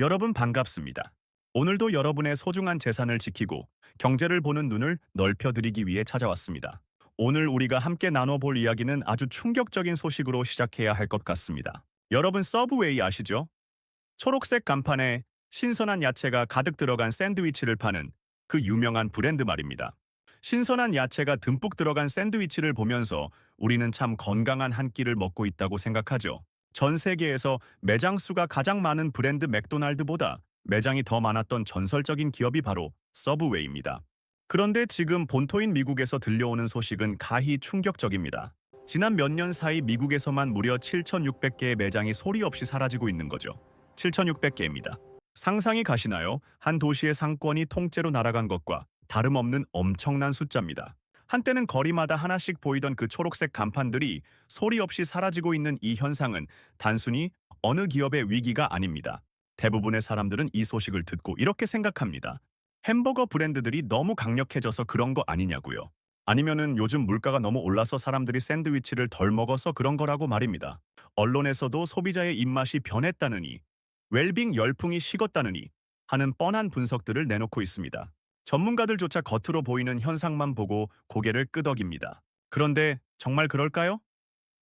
여러분 반갑습니다. 오늘도 여러분의 소중한 재산을 지키고 경제를 보는 눈을 넓혀드리기 위해 찾아왔습니다. 오늘 우리가 함께 나눠볼 이야기는 아주 충격적인 소식으로 시작해야 할 것 같습니다. 여러분 서브웨이 아시죠? 초록색 간판에 신선한 야채가 가득 들어간 샌드위치를 파는 그 유명한 브랜드 말입니다. 신선한 야채가 듬뿍 들어간 샌드위치를 보면서 우리는 참 건강한 한 끼를 먹고 있다고 생각하죠. 전 세계에서 매장 수가 가장 많은 브랜드 맥도날드보다 매장이 더 많았던 전설적인 기업이 바로 서브웨이입니다. 그런데 지금 본토인 미국에서 들려오는 소식은 가히 충격적입니다. 지난 몇 년 사이 미국에서만 무려 7,600개의 매장이 소리 없이 사라지고 있는 거죠. 7,600개입니다. 상상이 가시나요? 한 도시의 상권이 통째로 날아간 것과 다름없는 엄청난 숫자입니다. 한때는 거리마다 하나씩 보이던 그 초록색 간판들이 소리 없이 사라지고 있는 이 현상은 단순히 어느 기업의 위기가 아닙니다. 대부분의 사람들은 이 소식을 듣고 이렇게 생각합니다. 햄버거 브랜드들이 너무 강력해져서 그런 거 아니냐고요. 아니면은 요즘 물가가 너무 올라서 사람들이 샌드위치를 덜 먹어서 그런 거라고 말입니다. 언론에서도 소비자의 입맛이 변했다느니, 웰빙 열풍이 식었다느니 하는 뻔한 분석들을 내놓고 있습니다. 전문가들조차 겉으로 보이는 현상만 보고 고개를 끄덕입니다. 그런데 정말 그럴까요?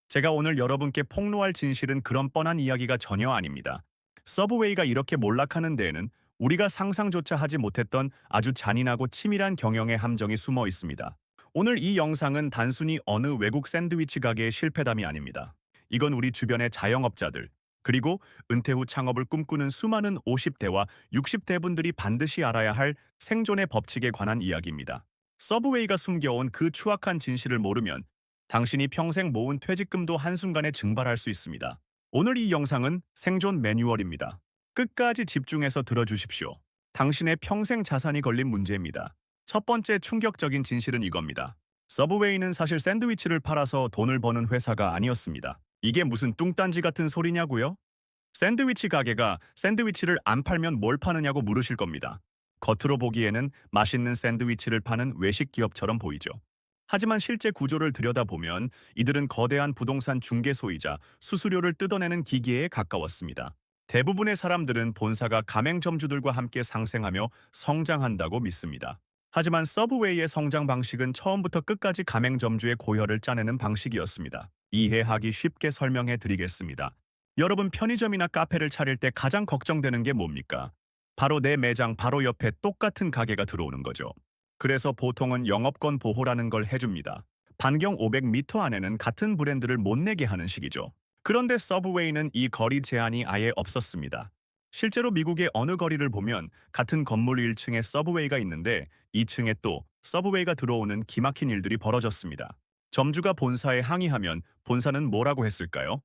제가 오늘 여러분께 폭로할 진실은 그런 뻔한 이야기가 전혀 아닙니다. 서브웨이가 이렇게 몰락하는 데에는 우리가 상상조차 하지 못했던 아주 잔인하고 치밀한 경영의 함정이 숨어 있습니다. 오늘 이 영상은 단순히 어느 외국 샌드위치 가게의 실패담이 아닙니다. 이건 우리 주변의 자영업자들, 그리고 은퇴 후 창업을 꿈꾸는 수많은 50대와 60대 분들이 반드시 알아야 할 생존의 법칙에 관한 이야기입니다. 서브웨이가 숨겨온 그 추악한 진실을 모르면 당신이 평생 모은 퇴직금도 한순간에 증발할 수 있습니다. 오늘 이 영상은 생존 매뉴얼입니다. 끝까지 집중해서 들어주십시오. 당신의 평생 자산이 걸린 문제입니다. 첫 번째 충격적인 진실은 이겁니다. 서브웨이는 사실 샌드위치를 팔아서 돈을 버는 회사가 아니었습니다. 이게 무슨 뚱딴지 같은 소리냐고요? 샌드위치 가게가 샌드위치를 안 팔면 뭘 파느냐고 물으실 겁니다. 겉으로 보기에는 맛있는 샌드위치를 파는 외식 기업처럼 보이죠. 하지만 실제 구조를 들여다보면 이들은 거대한 부동산 중개소이자 수수료를 뜯어내는 기계에 가까웠습니다. 대부분의 사람들은 본사가 가맹점주들과 함께 상생하며 성장한다고 믿습니다. 하지만 서브웨이의 성장 방식은 처음부터 끝까지 가맹점주의 고혈을 짜내는 방식이었습니다. 이해하기 쉽게 설명해 드리겠습니다. 여러분 편의점이나 카페를 차릴 때 가장 걱정되는 게 뭡니까? 바로 내 매장 바로 옆에 똑같은 가게가 들어오는 거죠. 그래서 보통은 영업권 보호라는 걸 해줍니다. 반경 500m 안에는 같은 브랜드를 못 내게 하는 식이죠. 그런데 서브웨이는 이 거리 제한이 아예 없었습니다. 실제로 미국의 어느 거리를 보면 같은 건물 1층에 서브웨이가 있는데 2층에 또 서브웨이가 들어오는 기막힌 일들이 벌어졌습니다. 점주가 본사에 항의하면 본사는 뭐라고 했을까요?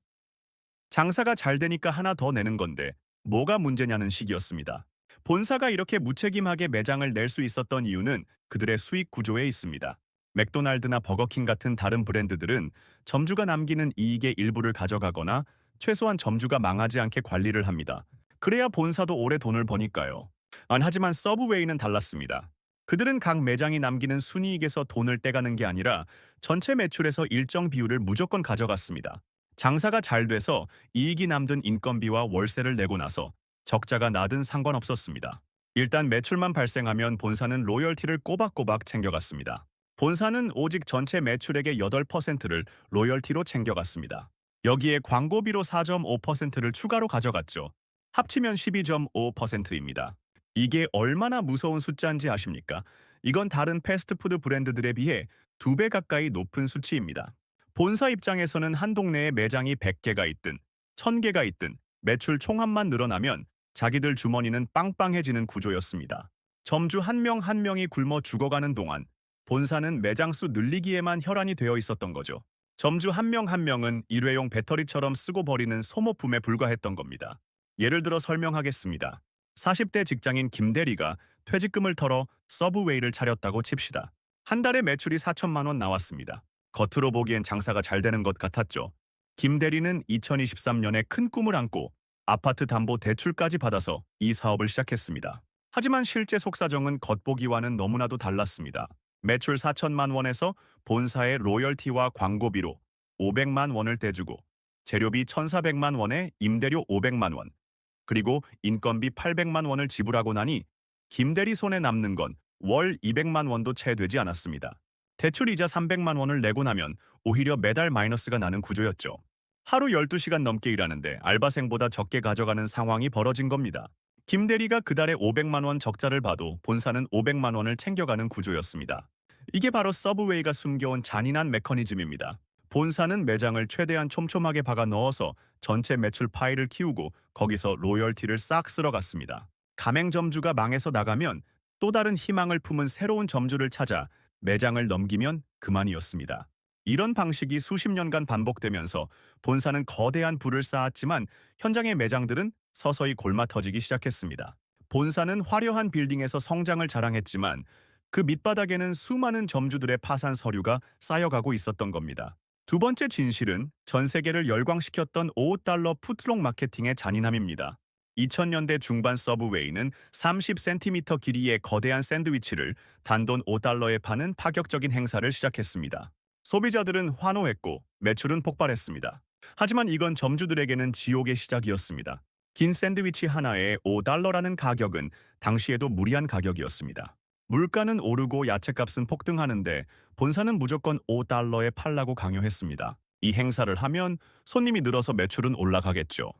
장사가 잘 되니까 하나 더 내는 건데 뭐가 문제냐는 식이었습니다. 본사가 이렇게 무책임하게 매장을 낼 수 있었던 이유는 그들의 수익 구조에 있습니다. 맥도날드나 버거킹 같은 다른 브랜드들은 점주가 남기는 이익의 일부를 가져가거나 최소한 점주가 망하지 않게 관리를 합니다. 그래야 본사도 오래 돈을 버니까요. 안 하지만 서브웨이는 달랐습니다. 그들은 각 매장이 남기는 순이익에서 돈을 떼가는 게 아니라 전체 매출에서 일정 비율을 무조건 가져갔습니다. 장사가 잘 돼서 이익이 남든 인건비와 월세를 내고 나서 적자가 나든 상관없었습니다. 일단 매출만 발생하면 본사는 로열티를 꼬박꼬박 챙겨갔습니다. 본사는 오직 전체 매출액의 8%를 로열티로 챙겨갔습니다. 여기에 광고비로 4.5%를 추가로 가져갔죠. 합치면 12.5%입니다. 이게 얼마나 무서운 숫자인지 아십니까? 이건 다른 패스트푸드 브랜드들에 비해 두 배 가까이 높은 수치입니다. 본사 입장에서는 한 동네에 매장이 100개가 있든 1000개가 있든 매출 총합만 늘어나면 자기들 주머니는 빵빵해지는 구조였습니다. 점주 한 명한 명이 굶어 죽어가는 동안 본사는 매장 수 늘리기에만 혈안이 되어 있었던 거죠. 점주 한명한 명은 일회용 배터리처럼 쓰고 버리는 소모품에 불과했던 겁니다. 예를 들어 설명하겠습니다. 40대 직장인 김대리가 퇴직금을 털어 서브웨이를 차렸다고 칩시다. 한 달에 매출이 4천만 원 나왔습니다. 겉으로 보기엔 장사가 잘 되는 것 같았죠. 김 대리는 2023년에 큰 꿈을 안고 아파트 담보 대출까지 받아서 이 사업을 시작했습니다. 하지만 실제 속사정은 겉보기와는 너무나도 달랐습니다. 매출 4천만 원에서 본사의 로열티와 광고비로 500만 원을 떼주고 재료비 1,400만 원에 임대료 500만 원, 그리고 인건비 800만 원을 지불하고 나니 김대리 손에 남는 건 월 200만 원도 채 되지 않았습니다. 대출 이자 300만 원을 내고 나면 오히려 매달 마이너스가 나는 구조였죠. 하루 12시간 넘게 일하는데 알바생보다 적게 가져가는 상황이 벌어진 겁니다. 김 대리가 그달에 500만 원 적자를 봐도 본사는 500만 원을 챙겨가는 구조였습니다. 이게 바로 서브웨이가 숨겨온 잔인한 메커니즘입니다. 본사는 매장을 최대한 촘촘하게 박아 넣어서 전체 매출 파이를 키우고 거기서 로열티를 싹 쓸어갔습니다. 가맹점주가 망해서 나가면 또 다른 희망을 품은 새로운 점주를 찾아 매장을 넘기면 그만이었습니다. 이런 방식이 수십 년간 반복되면서 본사는 거대한 부를 쌓았지만 현장의 매장들은 서서히 골마 터지기 시작했습니다. 본사는 화려한 빌딩에서 성장을 자랑했지만 그 밑바닥에는 수많은 점주들의 파산 서류가 쌓여가고 있었던 겁니다. 두 번째 진실은 전 세계를 열광시켰던 5달러 푸트록 마케팅의 잔인함입니다. 2000년대 중반 서브웨이는 30cm 길이의 거대한 샌드위치를 단돈 5달러에 파는 파격적인 행사를 시작했습니다. 소비자들은 환호했고 매출은 폭발했습니다. 하지만 이건 점주들에게는 지옥의 시작이었습니다. 긴 샌드위치 하나에 5달러라는 가격은 당시에도 무리한 가격이었습니다. 물가는 오르고 야채값은 폭등하는데 본사는 무조건 5달러에 팔라고 강요했습니다. 이 행사를 하면 손님이 늘어서 매출은 올라가겠죠.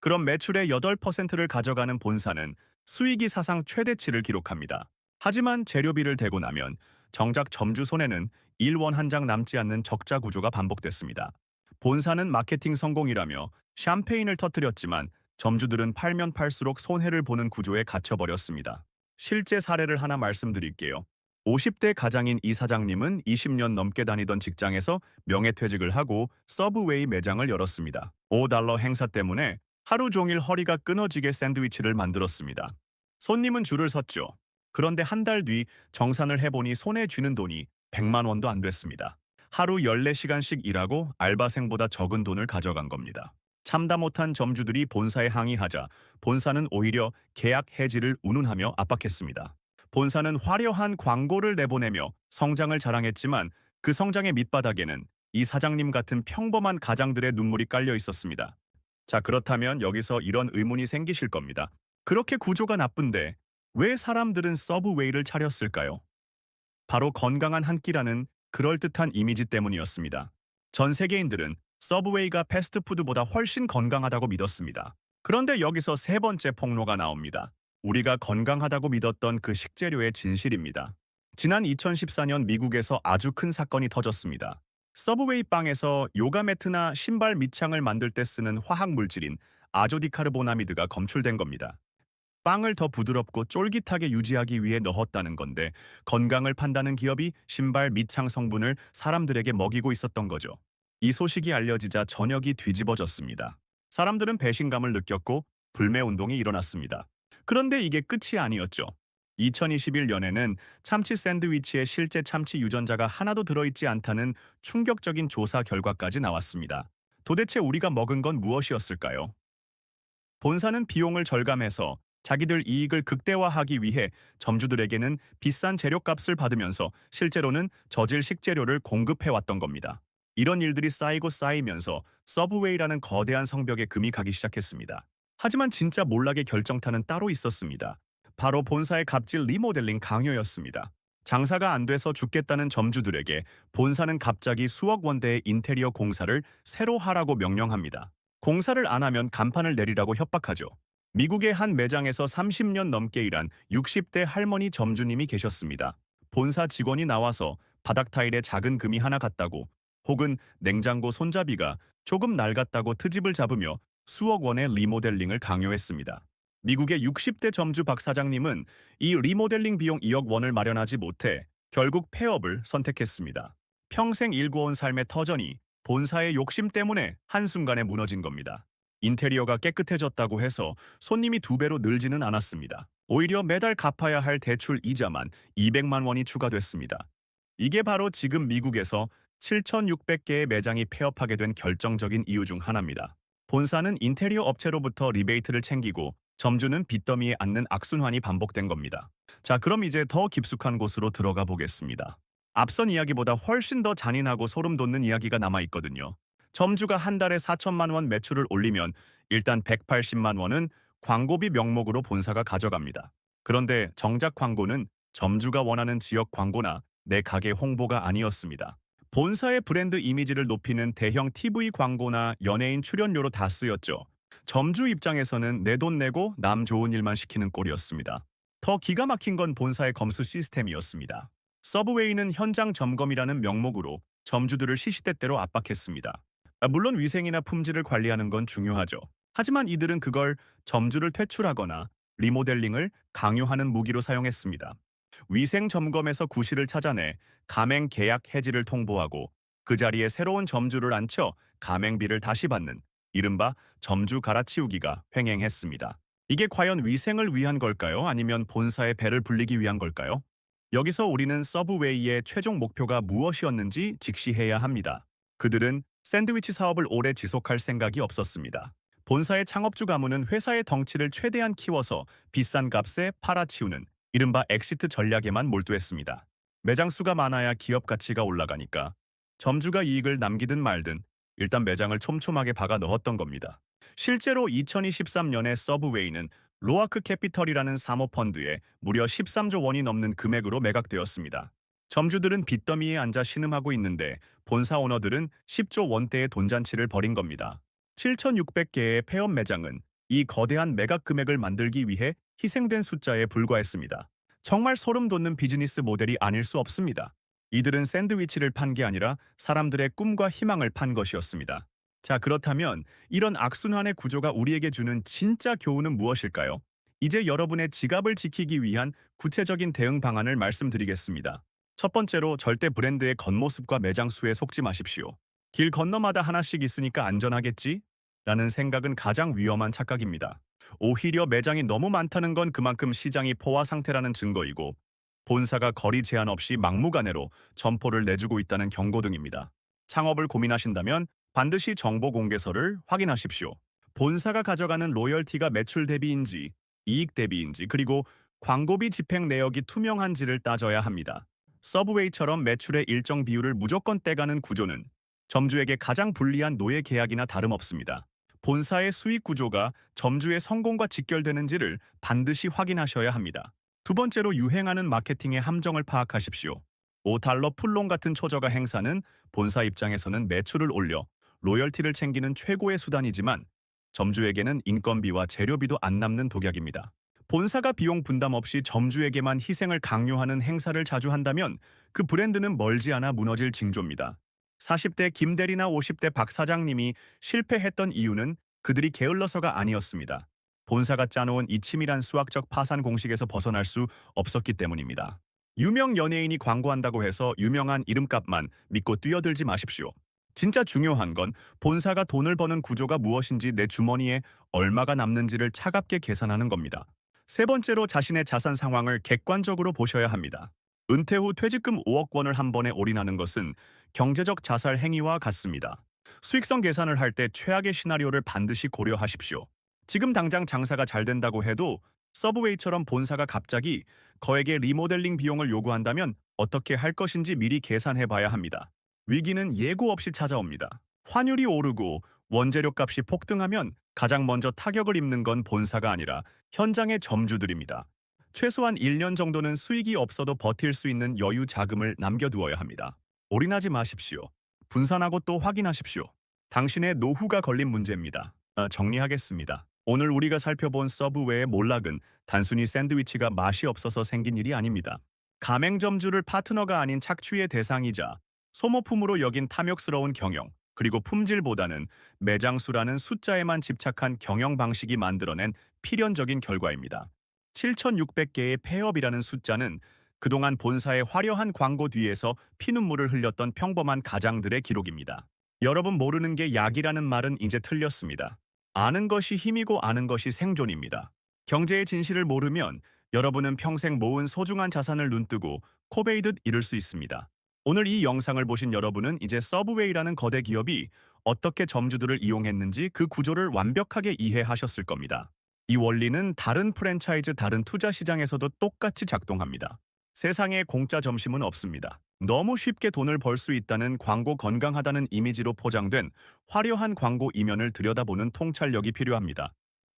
그럼 매출의 8%를 가져가는 본사는 수익이 사상 최대치를 기록합니다. 하지만 재료비를 대고 나면 정작 점주 손에는 1원 한 장 남지 않는 적자 구조가 반복됐습니다. 본사는 마케팅 성공이라며 샴페인을 터뜨렸지만 점주들은 팔면 팔수록 손해를 보는 구조에 갇혀버렸습니다. 실제 사례를 하나 말씀드릴게요. 50대 가장인 이 사장님은 20년 넘게 다니던 직장에서 명예퇴직을 하고 서브웨이 매장을 열었습니다. 5달러 행사 때문에 하루 종일 허리가 끊어지게 샌드위치를 만들었습니다. 손님은 줄을 섰죠. 그런데 한 달 뒤 정산을 해보니 손에 쥐는 돈이 100만 원도 안 됐습니다. 하루 14시간씩 일하고 알바생보다 적은 돈을 가져간 겁니다. 참다 못한 점주들이 본사에 항의하자 본사는 오히려 계약 해지를 운운하며 압박했습니다. 본사는 화려한 광고를 내보내며 성장을 자랑했지만 그 성장의 밑바닥에는 이 사장님 같은 평범한 가장들의 눈물이 깔려 있었습니다. 자, 그렇다면 여기서 이런 의문이 생기실 겁니다. 그렇게 구조가 나쁜데 왜 사람들은 서브웨이를 차렸을까요? 바로 건강한 한 끼라는 그럴듯한 이미지 때문이었습니다. 전 세계인들은 서브웨이가 패스트푸드보다 훨씬 건강하다고 믿었습니다. 그런데 여기서 세 번째 폭로가 나옵니다. 우리가 건강하다고 믿었던 그 식재료의 진실입니다. 지난 2014년 미국에서 아주 큰 사건이 터졌습니다. 서브웨이 빵에서 요가 매트나 신발 밑창을 만들 때 쓰는 화학 물질인 아조디카르보나미드가 검출된 겁니다. 빵을 더 부드럽고 쫄깃하게 유지하기 위해 넣었다는 건데 건강을 판다는 기업이 신발 밑창 성분을 사람들에게 먹이고 있었던 거죠. 이 소식이 알려지자 전역이 뒤집어졌습니다. 사람들은 배신감을 느꼈고 불매 운동이 일어났습니다. 그런데 이게 끝이 아니었죠. 2021년에는 참치 샌드위치에 실제 참치 유전자가 하나도 들어있지 않다는 충격적인 조사 결과까지 나왔습니다. 도대체 우리가 먹은 건 무엇이었을까요? 본사는 비용을 절감해서 자기들 이익을 극대화하기 위해 점주들에게는 비싼 재료값을 받으면서 실제로는 저질 식재료를 공급해왔던 겁니다. 이런 일들이 쌓이고 쌓이면서 서브웨이라는 거대한 성벽에 금이 가기 시작했습니다. 하지만 진짜 몰락의 결정타는 따로 있었습니다. 바로 본사의 갑질 리모델링 강요였습니다. 장사가 안 돼서 죽겠다는 점주들에게 본사는 갑자기 수억 원대의 인테리어 공사를 새로 하라고 명령합니다. 공사를 안 하면 간판을 내리라고 협박하죠. 미국의 한 매장에서 30년 넘게 일한 60대 할머니 점주님이 계셨습니다. 본사 직원이 나와서 바닥 타일에 작은 금이 하나 갔다고 혹은 냉장고 손잡이가 조금 낡았다고 트집을 잡으며 수억 원의 리모델링을 강요했습니다. 미국의 60대 점주 박 사장님은 이 리모델링 비용 2억 원을 마련하지 못해 결국 폐업을 선택했습니다. 평생 일궈온 삶의 터전이 본사의 욕심 때문에 한순간에 무너진 겁니다. 인테리어가 깨끗해졌다고 해서 손님이 두 배로 늘지는 않았습니다. 오히려 매달 갚아야 할 대출 이자만 200만 원이 추가됐습니다. 이게 바로 지금 미국에서 7,600개의 매장이 폐업하게 된 결정적인 이유 중 하나입니다. 본사는 인테리어 업체로부터 리베이트를 챙기고 점주는 빚더미에 앉는 악순환이 반복된 겁니다. 자, 그럼 이제 더 깊숙한 곳으로 들어가 보겠습니다. 앞선 이야기보다 훨씬 더 잔인하고 소름 돋는 이야기가 남아 있거든요. 점주가 한 달에 4천만 원 매출을 올리면 일단 180만 원은 광고비 명목으로 본사가 가져갑니다. 그런데 정작 광고는 점주가 원하는 지역 광고나 내 가게 홍보가 아니었습니다. 본사의 브랜드 이미지를 높이는 대형 TV 광고나 연예인 출연료로 다 쓰였죠. 점주 입장에서는 내 돈 내고 남 좋은 일만 시키는 꼴이었습니다. 더 기가 막힌 건 본사의 검수 시스템이었습니다. 서브웨이는 현장 점검이라는 명목으로 점주들을 시시때때로 압박했습니다. 아, 물론 위생이나 품질을 관리하는 건 중요하죠. 하지만 이들은 그걸 점주를 퇴출하거나 리모델링을 강요하는 무기로 사용했습니다. 위생 점검에서 구실을 찾아내 가맹 계약 해지를 통보하고 그 자리에 새로운 점주를 앉혀 가맹비를 다시 받는 이른바 점주 갈아치우기가 횡행했습니다. 이게 과연 위생을 위한 걸까요? 아니면 본사의 배를 불리기 위한 걸까요? 여기서 우리는 서브웨이의 최종 목표가 무엇이었는지 직시해야 합니다. 그들은 샌드위치 사업을 오래 지속할 생각이 없었습니다. 본사의 창업주 가문은 회사의 덩치를 최대한 키워서 비싼 값에 팔아치우는 이른바 엑시트 전략에만 몰두했습니다. 매장 수가 많아야 기업 가치가 올라가니까 점주가 이익을 남기든 말든 일단 매장을 촘촘하게 박아 넣었던 겁니다. 실제로 2023년에 서브웨이는 로아크 캐피털이라는 사모펀드에 무려 13조 원이 넘는 금액으로 매각되었습니다. 점주들은 빚더미에 앉아 신음하고 있는데 본사 오너들은 10조 원대의 돈잔치를 벌인 겁니다. 7,600개의 폐업 매장은 이 거대한 매각 금액을 만들기 위해 희생된 숫자에 불과했습니다. 정말 소름 돋는 비즈니스 모델이 아닐 수 없습니다. 이들은 샌드위치를 판 게 아니라 사람들의 꿈과 희망을 판 것이었습니다. 자, 그렇다면 이런 악순환의 구조가 우리에게 주는 진짜 교훈은 무엇일까요? 이제 여러분의 지갑을 지키기 위한 구체적인 대응 방안을 말씀드리겠습니다. 첫 번째로 절대 브랜드의 겉모습과 매장 수에 속지 마십시오. 길 건너마다 하나씩 있으니까 안전하겠지? 라는 생각은 가장 위험한 착각입니다. 오히려 매장이 너무 많다는 건 그만큼 시장이 포화 상태라는 증거이고 본사가 거리 제한 없이 막무가내로 점포를 내주고 있다는 경고 등입니다. 창업을 고민하신다면 반드시 정보 공개서를 확인하십시오. 본사가 가져가는 로열티가 매출 대비인지 이익 대비인지 그리고 광고비 집행 내역이 투명한지를 따져야 합니다. 서브웨이처럼 매출의 일정 비율을 무조건 떼가는 구조는 점주에게 가장 불리한 노예 계약이나 다름없습니다. 본사의 수익 구조가 점주의 성공과 직결되는지를 반드시 확인하셔야 합니다. 두 번째로 유행하는 마케팅의 함정을 파악하십시오. 5달러 풀론 같은 초저가 행사는 본사 입장에서는 매출을 올려 로열티를 챙기는 최고의 수단이지만 점주에게는 인건비와 재료비도 안 남는 독약입니다. 본사가 비용 분담 없이 점주에게만 희생을 강요하는 행사를 자주 한다면 그 브랜드는 멀지 않아 무너질 징조입니다. 40대 김대리나 50대 박 사장님이 실패했던 이유는 그들이 게을러서가 아니었습니다. 본사가 짜놓은 이 치밀한 수학적 파산 공식에서 벗어날 수 없었기 때문입니다. 유명 연예인이 광고한다고 해서 유명한 이름값만 믿고 뛰어들지 마십시오. 진짜 중요한 건 본사가 돈을 버는 구조가 무엇인지 내 주머니에 얼마가 남는지를 차갑게 계산하는 겁니다. 세 번째로 자신의 자산 상황을 객관적으로 보셔야 합니다. 은퇴 후 퇴직금 5억 원을 한 번에 올인하는 것은 경제적 자살 행위와 같습니다. 수익성 계산을 할 때 최악의 시나리오를 반드시 고려하십시오. 지금 당장 장사가 잘 된다고 해도 서브웨이처럼 본사가 갑자기 거액의 리모델링 비용을 요구한다면 어떻게 할 것인지 미리 계산해 봐야 합니다. 위기는 예고 없이 찾아옵니다. 환율이 오르고 원재료 값이 폭등하면 가장 먼저 타격을 입는 건 본사가 아니라 현장의 점주들입니다. 최소한 1년 정도는 수익이 없어도 버틸 수 있는 여유 자금을 남겨두어야 합니다. 올인하지 마십시오. 분산하고 또 확인하십시오. 당신의 노후가 걸린 문제입니다. 아, 정리하겠습니다. 오늘 우리가 살펴본 서브웨이의 몰락은 단순히 샌드위치가 맛이 없어서 생긴 일이 아닙니다. 가맹점주를 파트너가 아닌 착취의 대상이자 소모품으로 여긴 탐욕스러운 경영, 그리고 품질보다는 매장 수라는 숫자에만 집착한 경영 방식이 만들어낸 필연적인 결과입니다. 7,600개의 폐업이라는 숫자는 그동안 본사의 화려한 광고 뒤에서 피눈물을 흘렸던 평범한 가장들의 기록입니다. 여러분 모르는 게 약이라는 말은 이제 틀렸습니다. 아는 것이 힘이고 아는 것이 생존입니다. 경제의 진실을 모르면 여러분은 평생 모은 소중한 자산을 눈뜨고 코베이듯 잃을 수 있습니다. 오늘 이 영상을 보신 여러분은 이제 서브웨이라는 거대 기업이 어떻게 점주들을 이용했는지 그 구조를 완벽하게 이해하셨을 겁니다. 이 원리는 다른 프랜차이즈 다른 투자 시장에서도 똑같이 작동합니다. 세상에 공짜 점심은 없습니다. 너무 쉽게 돈을 벌 수 있다는 광고 건강하다는 이미지로 포장된 화려한 광고 이면을 들여다보는 통찰력이 필요합니다.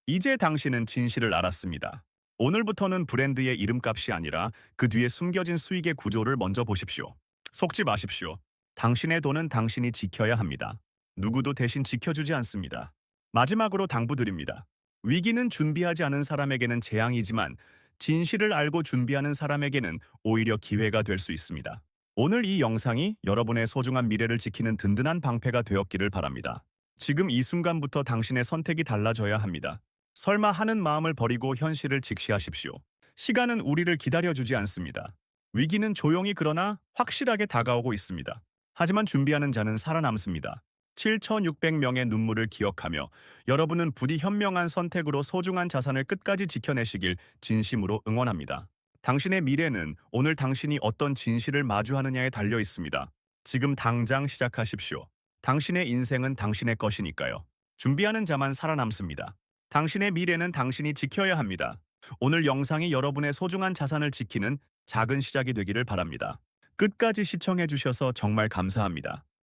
이제 당신은 진실을 알았습니다. 오늘부터는 브랜드의 이름값이 아니라 그 뒤에 숨겨진 수익의 구조를 먼저 보십시오. 속지 마십시오. 당신의 돈은 당신이 지켜야 합니다. 누구도 대신 지켜주지 않습니다. 마지막으로 당부드립니다. 위기는 준비하지 않은 사람에게는 재앙이지만 진실을 알고 준비하는 사람에게는 오히려 기회가 될 수 있습니다. 오늘 이 영상이 여러분의 소중한 미래를 지키는 든든한 방패가 되었기를 바랍니다. 지금 이 순간부터 당신의 선택이 달라져야 합니다. 설마 하는 마음을 버리고 현실을 직시하십시오. 시간은 우리를 기다려주지 않습니다. 위기는 조용히 그러나 확실하게 다가오고 있습니다. 하지만 준비하는 자는 살아남습니다. 7,600명의 눈물을 기억하며 여러분은 부디 현명한 선택으로 소중한 자산을 끝까지 지켜내시길 진심으로 응원합니다. 당신의 미래는 오늘 당신이 어떤 진실을 마주하느냐에 달려 있습니다. 지금 당장 시작하십시오. 당신의 인생은 당신의 것이니까요. 준비하는 자만 살아남습니다. 당신의 미래는 당신이 지켜야 합니다. 오늘 영상이 여러분의 소중한 자산을 지키는 작은 시작이 되기를 바랍니다. 끝까지 시청해 주셔서 정말 감사합니다.